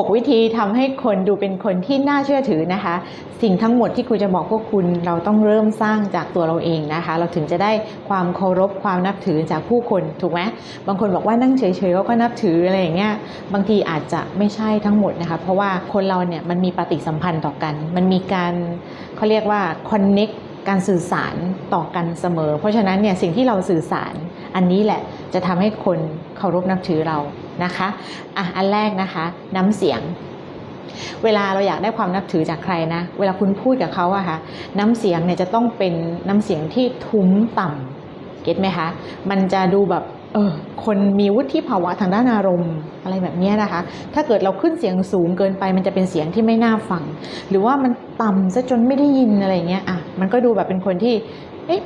6 วิธีทำให้คนดูเป็นคนที่น่าเชื่อถือนะคะ สิ่งทั้งหมดที่ครูจะบอกพวกคุณเราต้องเริ่มสร้างจากตัวเราเองนะคะ เราถึงจะได้ความเคารพความนับถือจากผู้คนถูกไหมบางคนบอกว่านั่งเฉยๆเขาก็นับถืออะไรอย่างเงี้ยบางทีอาจจะไม่ใช่ทั้งหมดนะคะ เพราะว่าคนเราเนี่ยมันมีปฏิสัมพันธ์ต่อกัน มันมีการเขาเรียกว่า connect การสื่อสารต่อกันเสมอ เพราะฉะนั้นเนี่ยสิ่งที่เราสื่อสาร อันนี้แหละจะทำให้คนเคารพนับถือเรานะคะอะอันแรกนะคะ น้ำเสียง เวลาเราอยากได้ความนับถือจากใครนะ เวลาคุณพูดกับเขาอะค่ะน้ำเสียงเนี่ยจะต้องเป็นน้ำเสียงที่ทุ้มต่ำเก็ตไหมคะ มันจะดูแบบเออคนมีวุฒิภาวะทางด้านอารมณ์อะไรแบบนี้นะคะ ถ้าเกิดเราขึ้นเสียงสูงเกินไป มันจะเป็นเสียงที่ไม่น่าฟัง หรือว่ามันต่ำซะจนไม่ได้ยินอะไรเงี้ยอะมันก็ดูแบบเป็นคนที่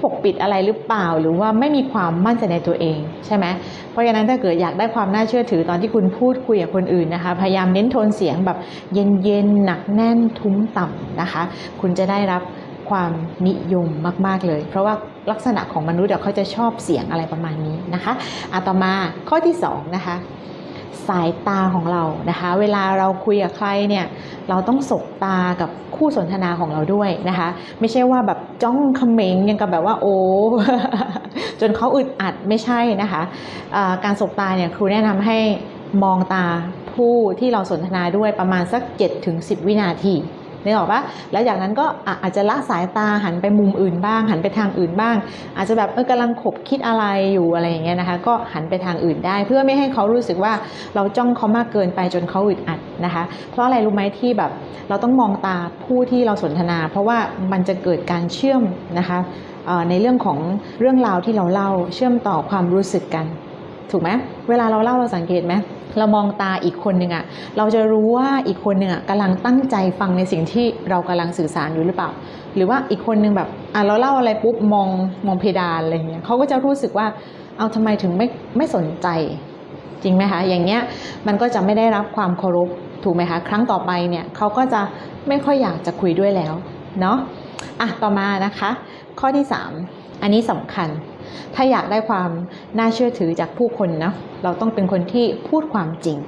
ปกปิดอะไรหรือเปล่า หรือว่าไม่มีความมั่นใจในตัวเองใช่ไหมเพราะฉะนั้นถ้าเกิดอยากได้ความน่าเชื่อถือตอนที่คุณพูดคุยกับคนอื่นนะคะ พยายามเน้นโทนเสียงแบบเย็นๆหนักแน่นทุ้มต่ำนะคะ คุณจะได้รับความนิยมมาก ๆ เลย เพราะว่าลักษณะของมนุษย์เดี๋ยวเขาจะชอบเสียงอะไรประมาณนี้นะคะอะต่อมาข้อที่สองนะคะ สายตาของเรานะคะ เวลาเราคุยกับใครเนี่ยเราต้องสบตากับคู่สนทนาของเราด้วยนะคะ ไม่ใช่ว่าแบบจ้องเขม็งยังกับแบบว่าโอ้จนเขาอึดอัดไม่ใช่นะคะะการสบตาเนี่ยครูแนะนำให้มองตาผู้ที่เราสนทนาด้วยประมาณสัก 7-10 วินาที นึกออกปะแล้วจากนั้นก็อะอาจจะละสายตาหันไปมุมอื่นบ้าง หันไปทางอื่นบ้าง อาจจะแบบเออกำลังขบคิดอะไรอยู่อะไรอย่างเงี้ยนะคะ ก็หันไปทางอื่นได้ เพื่อไม่ให้เขารู้สึกว่าเราจ้องเขามากเกินไปจนเขาอึดอัดนะคะ เพราะอะไรรู้ไหมที่แบบเราต้องมองตาผู้ที่เราสนทนา เพราะว่ามันจะเกิดการเชื่อมนะคะในเรื่องของเรื่องราวที่เราเล่าเชื่อมต่อความรู้สึกกัน ถูกไหมเวลาเราเล่าเราสังเกตไหมเรามองตาอีกคนหนึ่งอะเราจะรู้ว่าอีกคนหนึ่งอะกำลังตั้งใจฟังในสิ่งที่เรากำลังสื่อสารอยู่หรือเปล่า หรือว่าอีกคนหนึ่งแบบอะเราเล่าอะไรปุ๊บมองมองเพดานอะไรเงี้ยเขาก็จะรู้สึกว่าเอาทำไมถึงไม่ไม่สนใจ จริงไหมคะ อย่างเงี้ยมันก็จะไม่ได้รับความเคารพถูกไหมคะครั้งต่อไปเนี่ยเขาก็จะไม่ค่อยอยากจะคุยด้วยแล้วเนาะอะต่อมานะคะ ข้อที่ 3 อันนี้สำคัญ ถ้าอยากได้ความน่าเชื่อถือจากผู้คนนะเราต้องเป็นคนที่พูดความจริง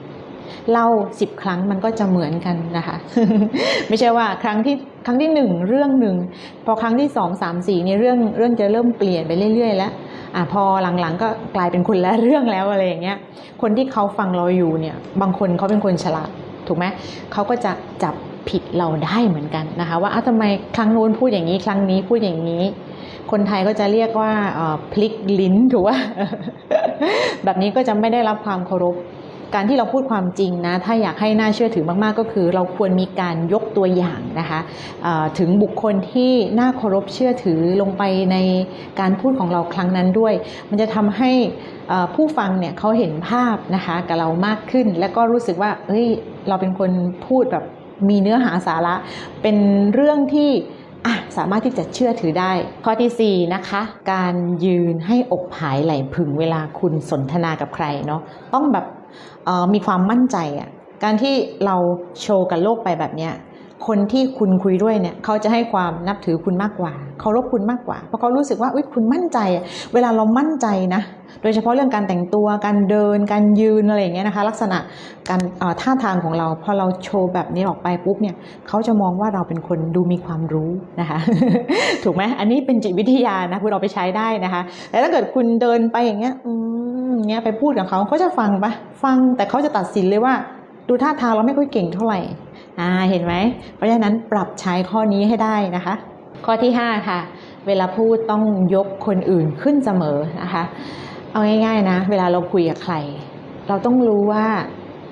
เล่าสิบครั้งมันก็จะเหมือนกันนะคะ ไม่ใช่ว่าครั้งที่ครั้งที่หนึ่งเรื่องหนึ่งพอครั้งที่สองสามสี่เนี่ยเรื่องเรื่องจะเริ่มเปลี่ยนไปเรื่อย ๆ แล้วอะพอหลังๆ ก็กลายเป็นคนละเรื่องแล้วอะไรอย่างเงี้ยคนที่เขาฟังเราอยู่เนี่ยบางคนเขาเป็นคนฉลาดถูกไหมเขาก็จะจับผิดเราได้เหมือนกันนะคะ ว่าอ้าวทำไมครั้งนู้นพูดอย่างนี้ครั้งนี้พูดอย่างนี้ คนไทยก็จะเรียกว่าพลิกลิ้นถูกว่า แบบนี้ก็จะไม่ได้รับความเคารพ การที่เราพูดความจริงนะ ถ้าอยากให้น่าเชื่อถือมากๆ ก็คือ เราควรมีการยกตัวอย่างนะคะถึงบุคคลที่น่าเคารพเชื่อถือลงไปในการพูดของเราครั้งนั้นด้วย มันจะทำให้ผู้ฟังเนี่ยเขาเห็นภาพนะคะกับเรามากขึ้น แล้วก็รู้สึกว่าเฮ้ยเราเป็นคนพูดแบบมีเนื้อหาสาระ เป็นเรื่องที่ อะสามารถที่จะเชื่อถือได้ ข้อที่4นะคะการยืนให้อกผายไหลพึงเวลาคุณสนทนากับใครเนาะต้องแบบมีความมั่นใจอะ่ะการที่เราโชว์กับโลกไปแบบเนี้ย คนที่คุณคุยด้วยเนี่ยเขาจะให้ความนับถือคุณมากกว่าเคารพคุณมากกว่า เพราะเขารู้สึกว่าอุ๊ยคุณมั่นใจ เวลาเรามั่นใจนะ โดยเฉพาะเรื่องการแต่งตัวการเดินการยืนอะไรอย่างเงี้ยนะคะ ลักษณะการท่าทางของเราพอเราโชว์แบบนี้ออกไปปุ๊บเนี่ยเขาจะมองว่าเราเป็นคนดูมีความรู้นะคะ ถูกไหมอันนี้เป็นจิตวิทยานะคุณเอาไปใช้ได้นะคะ แต่ถ้าเกิดคุณเดินไปอย่างเงี้ยอืมอย่างเงี้ยไปพูดกับเขาเขาจะฟังปะฟังแต่เขาจะตัดสินเลยว่า ดูท่าทางเราไม่ค่อยเก่งเท่าไหร่ อ่าเห็นไหม เพราะฉะนั้นปรับใช้ข้อนี้ให้ได้นะคะ ข้อที่ 5 ค่ะ เวลาพูดต้องยกคนอื่นขึ้นเสมอนะคะ เอาง่ายๆนะ เวลาเราคุยกับใคร เราต้องรู้ว่า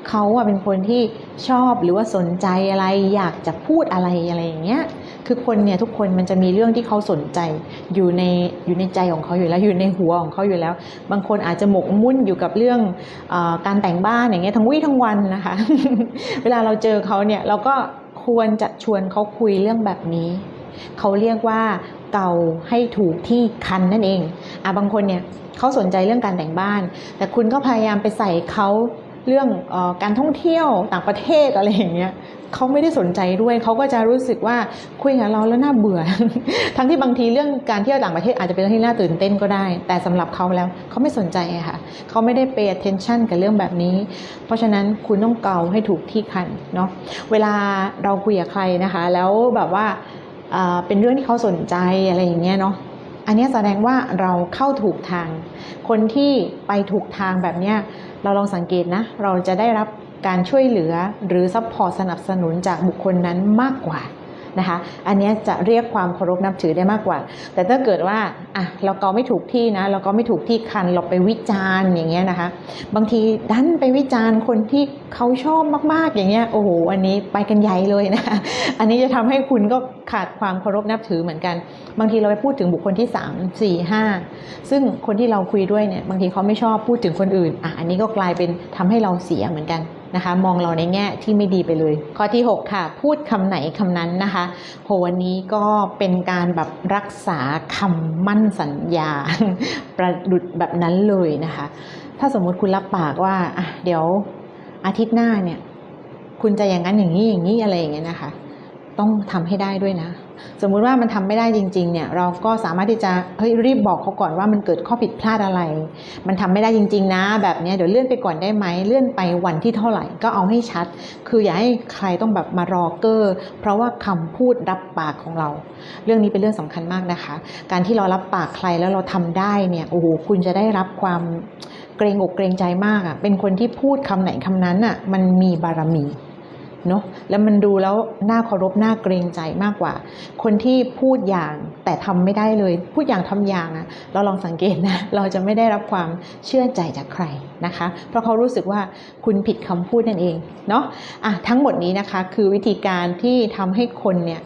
เขาเป็นคนที่ชอบหรือว่าสนใจอะไรอยากจะพูดอะไรอะไรอย่างเงี้ย คือคนเนี่ยทุกคนมันจะมีเรื่องที่เขาสนใจอยู่ในอยู่ในใจของเขาอยู่แล้วอยู่ในหัวของเขาอยู่แล้ว บางคนอาจจะหมกมุ่นอยู่กับเรื่องอการแต่งบ้านอย่างเงี้ยทั้งวี่ทั้งวันนะคะ เวลาเราเจอเขาเนี่ยเราก็ควรจะชวนเขาคุยเรื่องแบบนี้ เขาเรียกว่าเกาให้ถูกที่คันนั่นเองอะบางคนเนี่ยเขาสนใจเรื่องการแต่งบ้าน แต่คุณก็พยายามไปใส่เขาเรื่องอการท่องเที่ยวต่างประเทศอะไรอย่างเงี้ย เขาไม่ได้สนใจด้วยเขาก็จะรู้สึกว่าคุยกับเราแล้วน่าเบื่อ ทั้งที่บางทีเรื่องการเที่ยวต่างประเทศอาจจะเป็นเรื่องที่น่าตื่นเต้นก็ได้ แต่สำหรับเขาแล้วเขาไม่สนใจค่ะเขาไม่ได้ pay attention กับเรื่องแบบนี้ เพราะฉะนั้นคุณต้องเกาให้ถูกที่คันเนาะเวลาเราคุยกับใครนะคะ แล้วแบบว่าเป็นเรื่องที่เขาสนใจอะไรอย่างเงี้ยเนาะอันนี้แสดงว่าเราเข้าถูกทาง คนที่ไปถูกทางแบบเนี้ยเราลองสังเกตนะ เราจะได้รับ การช่วยเหลือหรือซัพพอร์ตสนับสนุนจากบุคคลนั้นมากกว่านะคะอันนี้จะเรียกความเคารพนับถือได้มากกว่า แต่ถ้าเกิดว่าอะเราก็ไม่ถูกที่นะ เราก็ไม่ถูกที่คันเราไปวิจารณ์อย่างเงี้ยนะคะ บางทีดันไปวิจารณ์คนที่เขาชอบมากๆอย่างเงี้ยโอ้โหอันนี้ไปกันใหญ่เลยนะคะอันนี้จะทำให้คุณก็ขาดความเคารพนับถือเหมือนกัน บางทีเราไปพูดถึงบุคคลที่ 3 4 5 ซึ่งคนที่เราคุยด้วยเนี่ยบางทีเขาไม่ชอบพูดถึงคนอื่นอะอันนี้ก็กลายเป็นทำให้เราเสียเหมือนกัน นะคะ มองเราในแง่ที่ไม่ดีไปเลย ข้อที่ 6 ค่ะ พูดคำไหนคำนั้นนะคะโหวันนี้ก็เป็นการแบบรักษาคำมั่นสัญญา ประดุดแบบนั้นเลยนะคะ ถ้าสมมุติคุณรับปากว่าเดี๋ยวอาทิตย์หน้าเนี่ย คุณจะอย่างนั้นอย่างนี้อย่างนี้อะไรอย่างเงี้ยนะคะ ต้องทำให้ได้ด้วยนะ สมมุติว่ามันทำไม่ได้จริง ๆ เนี่ย เราก็สามารถที่จะเฮ้ยรีบบอกเขาก่อนว่ามันเกิดข้อผิดพลาดอะไร มันทำไม่ได้จริง ๆ นะ แบบนี้เดี๋ยวเลื่อนไปก่อนได้ไหมเลื่อนไปวันที่เท่าไหร่ก็เอาให้ชัด คืออย่าให้ใครต้องแบบมารอเกอร์ เพราะว่าคำพูดรับปากของเรา เรื่องนี้เป็นเรื่องสำคัญมากนะคะ การที่เรารับปากใครแล้วเราทำได้เนี่ยโอ้โหคุณจะได้รับความเกรงอกเกรงใจมากอะ่ะเป็นคนที่พูดคำไหนคำนั้นอะ่ะมันมีบารมี เนาะแล้วมันดูแล้วน่าเคารพน่าเกรงใจมากกว่า คนที่พูดอย่างแต่ทำไม่ได้เลย พูดอย่างทำอย่างอะเราลองสังเกตนะ เราจะไม่ได้รับความเชื่อใจจากใครนะคะ เพราะเขารู้สึกว่าคุณผิดคำพูดนั่นเองเนาะอะทั้งหมดนี้นะคะคือวิธีการที่ทำให้คนเนี่ย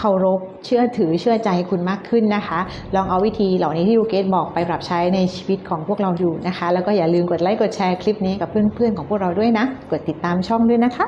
เคารพเชื่อถือเชื่อใจคุณมากขึ้นนะคะ ลองเอาวิธีเหล่านี้ที่ลูเกตบอกไปปรับใช้ในชีวิตของพวกเราอยู่นะคะ แล้วก็อย่าลืมกดไลค์กดแชร์คลิปนี้กับเพื่อนๆของพวกเราด้วยนะ กดติดตามช่องด้วยนะคะ